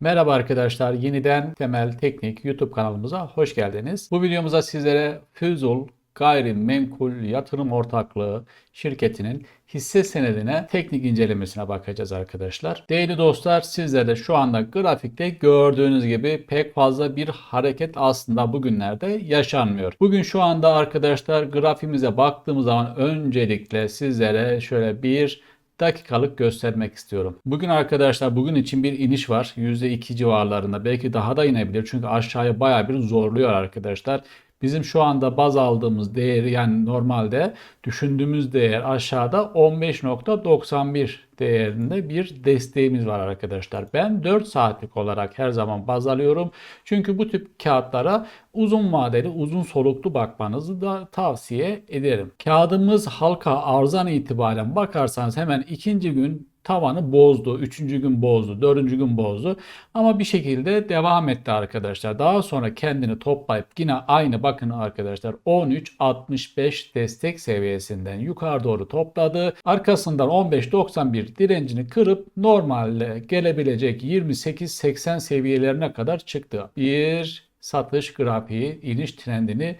Merhaba arkadaşlar, yeniden Temel Teknik YouTube kanalımıza hoş geldiniz. Bu videomuzda sizlere Füzul Gayrimenkul Yatırım Ortaklığı şirketinin hisse senedine teknik incelemesine bakacağız arkadaşlar. Değerli dostlar sizler de şu anda grafikte gördüğünüz gibi pek fazla bir hareket aslında bugünlerde yaşanmıyor. Bugün şu anda arkadaşlar grafiğimize baktığımız zaman öncelikle sizlere şöyle bir dakikalık göstermek istiyorum. Bugün arkadaşlar bugün için bir iniş var. %2 civarlarında. Belki daha da inebilir. Çünkü aşağıya baya bir zorluyor arkadaşlar. Bizim şu anda baz aldığımız değeri yani normalde düşündüğümüz değer aşağıda 15.91 değerinde bir desteğimiz var arkadaşlar. Ben 4 saatlik olarak her zaman baz alıyorum. Çünkü bu tip kağıtlara uzun vadeli, uzun soluklu bakmanızı da tavsiye ederim. Kağıdımız halka arzan itibaren bakarsanız hemen ikinci gün tavanı bozdu. Üçüncü gün bozdu. Dördüncü gün bozdu. Ama bir şekilde devam etti arkadaşlar. Daha sonra kendini toplayıp yine aynı bakın arkadaşlar 13.65 destek seviyesinden yukarı doğru topladı. Arkasından 15.91 direncini kırıp normalde gelebilecek 28.80 seviyelerine kadar çıktı. Bir satış grafiği iniş trendini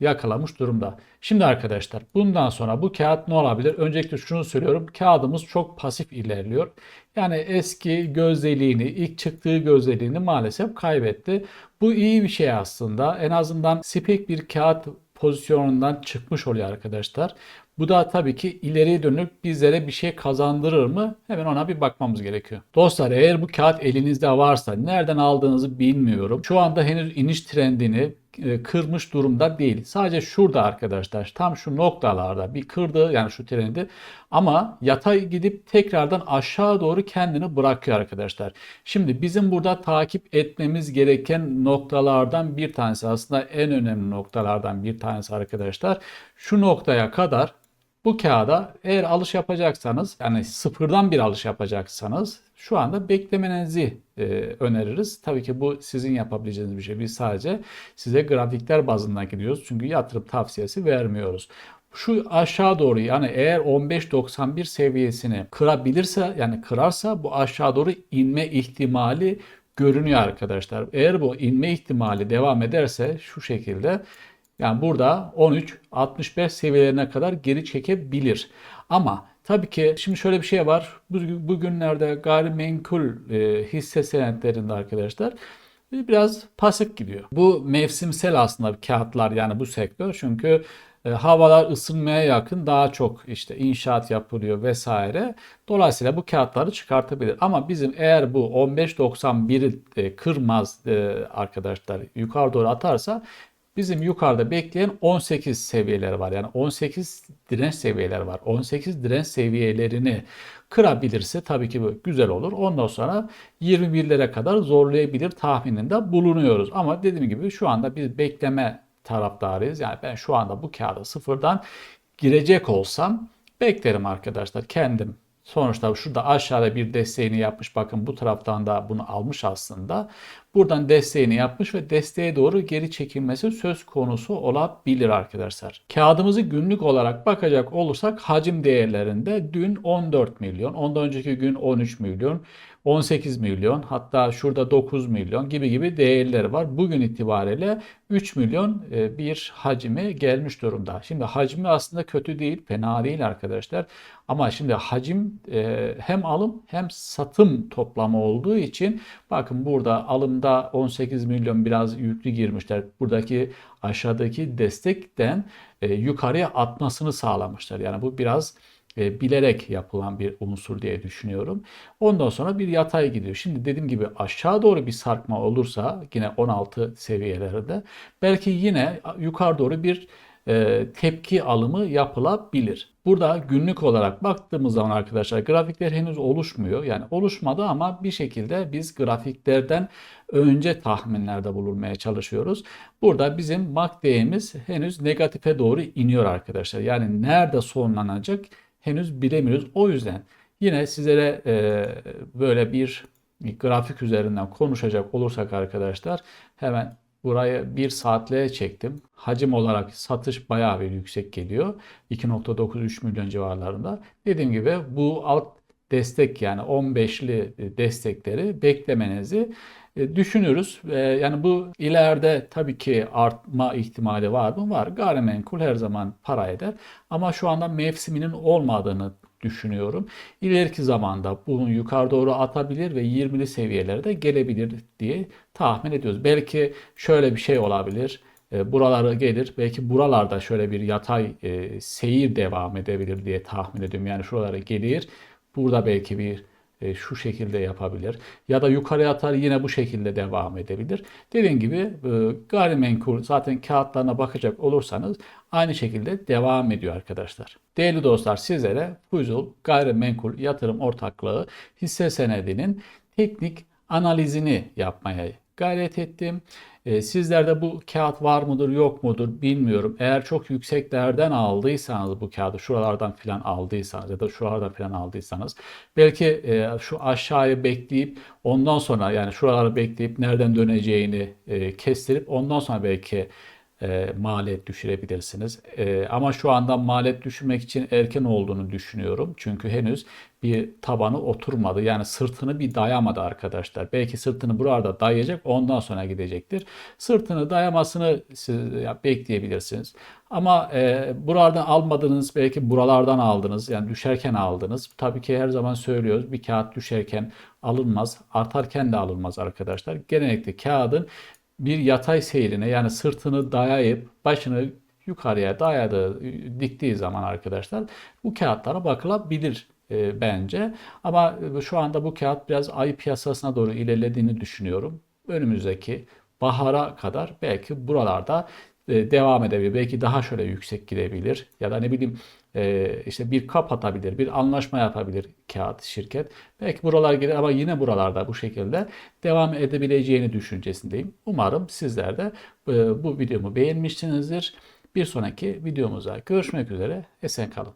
yakalamış durumda. Şimdi arkadaşlar bundan sonra bu kağıt ne olabilir? Öncelikle şunu söylüyorum. Kağıdımız çok pasif ilerliyor. Yani eski gözleliğini, ilk çıktığı gözleliğini maalesef kaybetti. Bu iyi bir şey aslında. En azından spek bir kağıt pozisyonundan çıkmış oluyor arkadaşlar. Bu da tabii ki ileriye dönük bizlere bir şey kazandırır mı? Hemen ona bir bakmamız gerekiyor. Dostlar eğer bu kağıt elinizde varsa nereden aldığınızı bilmiyorum. Şu anda henüz iniş trendini kırmış durumda değil. Sadece şurada arkadaşlar tam şu noktalarda bir kırdı yani şu trendi ama yatay gidip tekrardan aşağı doğru kendini bırakıyor arkadaşlar. Şimdi bizim burada takip etmemiz gereken noktalardan bir tanesi aslında en önemli noktalardan bir tanesi arkadaşlar. Şu noktaya kadar bu kağıda eğer alış yapacaksanız yani sıfırdan bir alış yapacaksanız şu anda beklemenizi e, öneririz. Tabii ki bu sizin yapabileceğiniz bir şey. Biz sadece size grafikler bazından gidiyoruz. Çünkü yatırım tavsiyesi vermiyoruz. Şu aşağı doğru yani eğer 15.91 seviyesini kırabilirse yani kırarsa bu aşağı doğru inme ihtimali görünüyor arkadaşlar. Eğer bu inme ihtimali devam ederse şu şekilde yani burada 13-65 seviyelerine kadar geri çekebilir. Ama tabii ki şimdi şöyle bir şey var. Bugünlerde gayrimenkul e, hisse senetlerinde arkadaşlar biraz pasık gidiyor. Bu mevsimsel aslında kağıtlar yani bu sektör. Çünkü e, havalar ısınmaya yakın daha çok işte inşaat yapılıyor vesaire. Dolayısıyla bu kağıtları çıkartabilir. Ama bizim eğer bu 15.91'i e, kırmaz e, arkadaşlar yukarı doğru atarsa Bizim yukarıda bekleyen 18 seviyeleri var. Yani 18 direnç seviyeleri var. 18 direnç seviyelerini kırabilirse tabii ki bu güzel olur. Ondan sonra 21'lere kadar zorlayabilir tahmininde bulunuyoruz. Ama dediğim gibi şu anda biz bekleme taraftarıyız. Yani ben şu anda bu kağıda sıfırdan girecek olsam beklerim arkadaşlar. Kendim Sonuçta şurada aşağıda bir desteğini yapmış. Bakın bu taraftan da bunu almış aslında. Buradan desteğini yapmış ve desteğe doğru geri çekilmesi söz konusu olabilir arkadaşlar. Kağıdımızı günlük olarak bakacak olursak hacim değerlerinde dün 14 milyon, ondan önceki gün 13 milyon, 18 milyon hatta şurada 9 milyon gibi gibi değerleri var. Bugün itibariyle 3 milyon e, bir hacmi gelmiş durumda. Şimdi hacmi aslında kötü değil, fena değil arkadaşlar. Ama şimdi hacim e, hem alım hem satım toplamı olduğu için bakın burada alımda 18 milyon biraz yüklü girmişler. Buradaki aşağıdaki destekten e, yukarıya atmasını sağlamışlar. Yani bu biraz e, bilerek yapılan bir unsur diye düşünüyorum. Ondan sonra bir yatay gidiyor. Şimdi dediğim gibi aşağı doğru bir sarkma olursa yine 16 seviyelerinde belki yine yukarı doğru bir e, tepki alımı yapılabilir. Burada günlük olarak baktığımız zaman arkadaşlar grafikler henüz oluşmuyor. Yani oluşmadı ama bir şekilde biz grafiklerden önce tahminlerde bulunmaya çalışıyoruz. Burada bizim MACD'miz henüz negatife doğru iniyor arkadaşlar. Yani nerede sonlanacak henüz bilemiyoruz. O yüzden yine sizlere e, böyle bir grafik üzerinden konuşacak olursak arkadaşlar hemen burayı bir saatliğe çektim. Hacim olarak satış bayağı bir yüksek geliyor. 2.93 milyon civarlarında. Dediğim gibi bu alt destek yani 15'li destekleri beklemenizi e, düşünürüz. E, Yani bu ileride tabii ki artma ihtimali var mı? Var. Gayrimenkul her zaman para eder. Ama şu anda mevsiminin olmadığını düşünüyorum. İleriki zamanda bunu yukarı doğru atabilir ve 20'li seviyelere de gelebilir diye tahmin ediyoruz. Belki şöyle bir şey olabilir. E, Buralara gelir. Belki buralarda şöyle bir yatay e, seyir devam edebilir diye tahmin ediyorum. Yani şuralara gelir. Burada belki bir e, şu şekilde yapabilir. Ya da yukarıya atar yine bu şekilde devam edebilir. Dediğim gibi e, gayrimenkul zaten kağıtlarına bakacak olursanız aynı şekilde devam ediyor arkadaşlar. Değerli dostlar sizlere Fuzul Gayrimenkul Yatırım Ortaklığı hisse senedinin teknik analizini yapmaya gayret ettim. E, Sizlerde bu kağıt var mıdır yok mudur bilmiyorum. Eğer çok yükseklerden aldıysanız bu kağıdı şuralardan filan aldıysanız ya da şuralardan filan aldıysanız belki e, şu aşağıya bekleyip ondan sonra yani şuraları bekleyip nereden döneceğini e, kestirip ondan sonra belki e, maliyet düşürebilirsiniz. E, ama şu anda maliyet düşürmek için erken olduğunu düşünüyorum. Çünkü henüz bir tabanı oturmadı. Yani sırtını bir dayamadı arkadaşlar. Belki sırtını burada dayayacak ondan sonra gidecektir. Sırtını dayamasını siz ya, bekleyebilirsiniz. Ama e, buralardan almadınız belki buralardan aldınız. Yani düşerken aldınız. Tabii ki her zaman söylüyoruz bir kağıt düşerken alınmaz. Artarken de alınmaz arkadaşlar. Genellikle kağıdın bir yatay seyrine yani sırtını dayayıp başını yukarıya dayadığı, diktiği zaman arkadaşlar bu kağıtlara bakılabilir e, bence. Ama şu anda bu kağıt biraz ay piyasasına doğru ilerlediğini düşünüyorum. Önümüzdeki bahara kadar belki buralarda e, devam edebilir. Belki daha şöyle yüksek gidebilir. Ya da ne bileyim e, işte bir kapatabilir, bir anlaşma yapabilir kağıt şirket. Belki buralar gelir ama yine buralarda bu şekilde devam edebileceğini düşüncesindeyim. Umarım sizler de e, bu videomu beğenmişsinizdir. Bir sonraki videomuza görüşmek üzere. Esen kalın.